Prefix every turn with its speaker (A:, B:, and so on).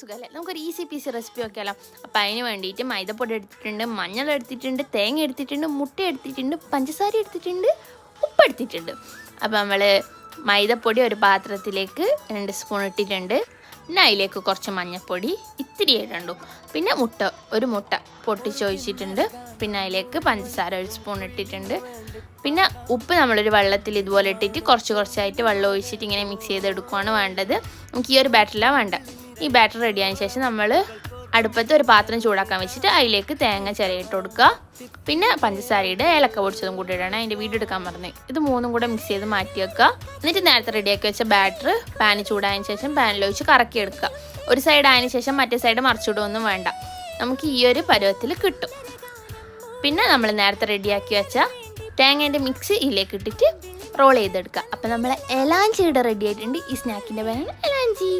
A: സുഖമല്ലേ? നമുക്കൊരു easy piece recipe നോക്കിയാലോ അപ്പോൾ അതിന് വേണ്ടിയിട്ട് മൈദപ്പൊടി എടുത്തിട്ടുണ്ട് മഞ്ഞൾ എടുത്തിട്ടുണ്ട് തേങ്ങ എടുത്തിട്ടുണ്ട് മുട്ട എടുത്തിട്ടുണ്ട് പഞ്ചസാര എടുത്തിട്ടുണ്ട് ഉപ്പ് എടുത്തിട്ടുണ്ട്. അപ്പോൾ നമ്മൾ മൈദപ്പൊടി ഒരു പാത്രത്തിലേക്ക് രണ്ട് സ്പൂൺ ഇട്ടിട്ടുണ്ട്. പിന്നെ അതിലേക്ക് കുറച്ച് മഞ്ഞൾപ്പൊടി ഇത്തിരി ഇടണ്ടു പിന്നെ മുട്ട ഒരു മുട്ട പൊട്ടിച്ചൊഴിച്ചിട്ടുണ്ട്. പിന്നെ അതിലേക്ക് പഞ്ചസാര ഒരു സ്പൂൺ ഇട്ടിട്ടുണ്ട്. പിന്നെ ഉപ്പ് നമ്മളൊരു വെള്ളത്തിൽ ഇതുപോലെ ഇട്ടിട്ട് കുറച്ച് കുറച്ചായിട്ട് വെള്ളം ഒഴിച്ചിട്ട് ഇങ്ങനെ മിക്സ് ചെയ്തെടുക്കുകയാണ് വേണ്ടത്. നമുക്ക് ഈ ഒരു ബാറ്ററിലാണ് വേണ്ട ഈ ബാറ്റർ റെഡി ആയതിനു ശേഷം നമ്മൾ അടുപ്പത്ത് ഒരു പാത്രം ചൂടാക്കാൻ വെച്ചിട്ട് അതിലേക്ക് തേങ്ങ ചിരയിട്ട് കൊടുക്കുക. പിന്നെ പഞ്ചസാരയുടെ ഏലക്ക പൊടിച്ചതും കൂടി ഇടണം അതിന്റെ വീട് എടുക്കാൻ പറഞ്ഞു ഇത് മൂന്നും കൂടെ മിക്സ് ചെയ്ത് മാറ്റി വെക്കുക. എന്നിട്ട് നേരത്തെ റെഡിയാക്കി വെച്ച ബാറ്റർ പാന് ചൂടായതിനു ശേഷം പാനിൽ വെച്ച് കറക്കി എടുക്കുക. ഒരു സൈഡ് ആയതിനു ശേഷം മറ്റേ സൈഡ് മറിച്ചിടുകയൊന്നും വേണ്ട. നമുക്ക് ഈ ഒരു പരുവത്തിൽ കിട്ടും. പിന്നെ നമ്മൾ നേരത്തെ റെഡിയാക്കി വെച്ച തേങ്ങേന്റെ മിക്സ് ഇതിലേക്ക് ഇട്ടിട്ട് റോൾ ചെയ്തെടുക്കുക. അപ്പം നമ്മൾ എലാഞ്ചിയുടെ റെഡി ആയിട്ടുണ്ട്. ഈ സ്നാക്കിന്റെ പേരാണ് എലാഞ്ചി.